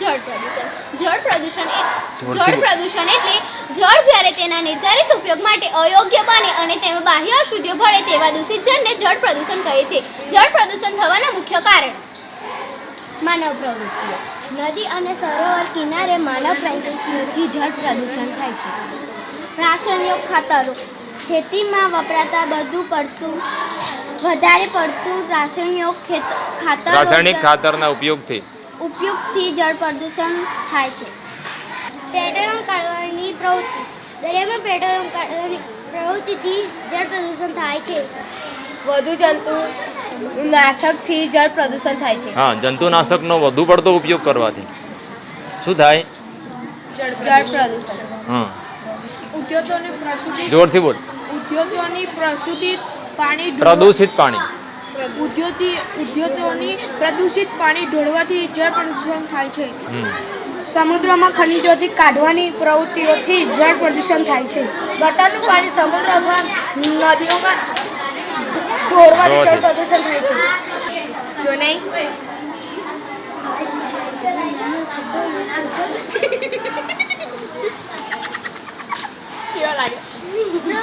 જળ પ્રદૂષણ. જળ પ્રદૂષણ જળ પ્રદૂષણ એટલે જળ જ્યારે તેના નિર્ધારિત ઉપયોગ માટે અયોગ્ય બને અને તેમાં બાહ્ય અશુદ્ધિઓ ભળે તેવા દૂષિત જળને જળ પ્રદૂષણ કહે છે. જળ પ્રદૂષણ થવાના મુખ્ય કારણ? માનવ પ્રવૃત્તિઓ. નદી અને સરોવર કિનારે માનવ પ્રવૃત્તિઓથી જળ પ્રદૂષણ થાય છે. રાસાયણિક ખાતરો. ખેતીમાં વપરાતા બધું પડતું વધારે પડતું રાસાયણિક ખેત ખાતરો રાસાયણિક ખાતરના ઉપયોગથી. ઉપયોગથી જળ પ્રદૂષણ થાય છે. પેટ્રોલિયમ કાઢવાની પ્રવૃત્તિ. દરિયામાં પેટ્રોલિયમ કાઢવાની પ્રવૃત્તિથી જળ પ્રદૂષણ થાય છે. વધુ જંતુ નાશકથી જળ પ્રદૂષણ થાય છે. હા જંતુનાશકનો વધુ પડતો ઉપયોગ કરવાથી. શું થાય? જળ પ્રદૂષણ. હા ઉદ્યોગોની પ્રસૂતિ જોરથી બોલ. ઉદ્યોગોની પ્રસૂતિ પાણી પ્રદૂષિત પાણી. ઉદ્યોગી ઉદ્યોગોની પ્રદૂષિત પાણી ઢોળવાથી જળ પ્રદૂષણ થાય છે. સમુદ્રમાં ખનિજોથી કાઢવાની પ્રવૃત્તિઓથી જળ પ્રદૂષણ થાય છે. ગટરનું પાણી સમુદ્ર અથવા નદીઓમાં ઢોળવાથી જળ પ્રદૂષણ થાય છે. જો નહીં?